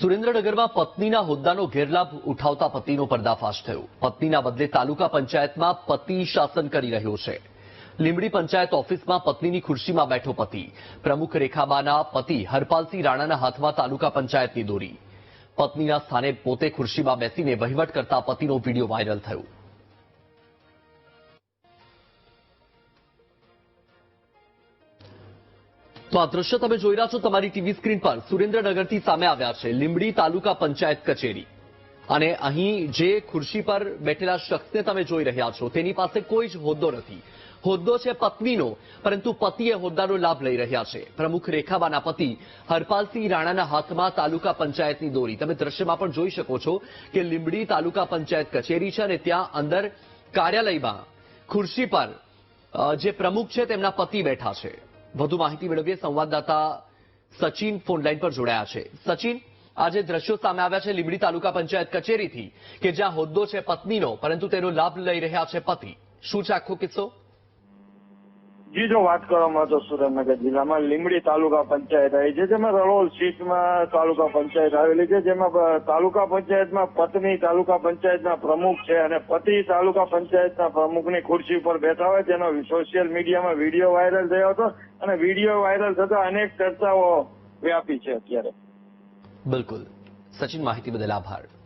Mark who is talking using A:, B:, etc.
A: સુરેન્દ્રનગરમાં પત્નીના હોદ્દાનો ગેરલાભ ઉઠાવતા પતિનો પર્દાફાશ થયો. પત્નીના બદલે તાલુકા પંચાયતમાં પતિ શાસન કરી રહ્યો છે. લીંબડી પંચાયત ઓફિસમાં પત્નીની ખુરશીમાં બેઠો પતિ. પ્રમુખ રેખાબાના પતિ હરપાલસિંહ રાણાના હાથમાં તાલુકા પંચાયતની દોરી. પત્નીના સ્થાને પોતે ખુરશીમાં બેસીને વહીવટ કરતા પતિનો વીડિયો વાયરલ થયો. દ્રશ્ય તમે જોઈ રહ્યા છો તમારી ટીવી સ્ક્રીન પર. સુરેન્દ્રનગરથી સામે આવ્યા છે લીંબડી તાલુકા પંચાયત કચેરી. અને અહીં જે ખુરશી પર બેઠેલા શખ્સને તમે જોઈ રહ્યા છો, તેની પાસે કોઈ જ હોદ્દો નથી. હોદ્દો છે પત્નીનો, પરંતુ પતિએ હોદ્દાનો લાભ લઈ રહ્યા છે. પ્રમુખ રેખાબાના પતિ હરપાલસિંહ રાણાના હાથમાં તાલુકા પંચાયતની દોરી. તમે દ્રશ્યમાં પણ જોઈ શકો છો કે લીંબડી તાલુકા પંચાયત કચેરી છે અને ત્યાં અંદર કાર્યાલયમાં ખુરશી પર જે પ્રમુખ છે તેમના પતિ બેઠા છે. વધુ માહિતી મેળવીએ. સંવાદદાતા સચિન ફોનલાઈન પર જોડાયા છે. સચિન, આજે દ્રશ્યો સામે આવ્યા છે લીંબડી તાલુકા પંચાયત કચેરીથી કે જ્યાં હોદ્દો છે પત્નીનો, પરંતુ તેનો લાભ લઈ રહ્યા છે પતિ. શું છે આખો કિસ્સો?
B: જી, જો વાત કરવામાં તો સુરેન્દ્રનગર જિલ્લામાં લીંબડી તાલુકા પંચાયત આવી છે, જેમાં રળોલ સીટમાં તાલુકા પંચાયત આવેલી છે, જેમાં તાલુકા પંચાયતમાં પત્ની, તાલુકા પંચાયતના પ્રમુખ છે અને પતિ તાલુકા પંચાયતના પ્રમુખની ખુરશી ઉપર બેઠા હોય તેનો સોશિયલ મીડિયામાં વીડિયો વાયરલ થયો હતો. અને વીડિયો વાયરલ થતા અનેક ચર્ચાઓ વ્યાપી છે અત્યારે.
A: બિલકુલ. સચિન માહિતી બદલ આભાર.